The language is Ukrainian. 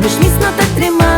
любиш міцно так тримай.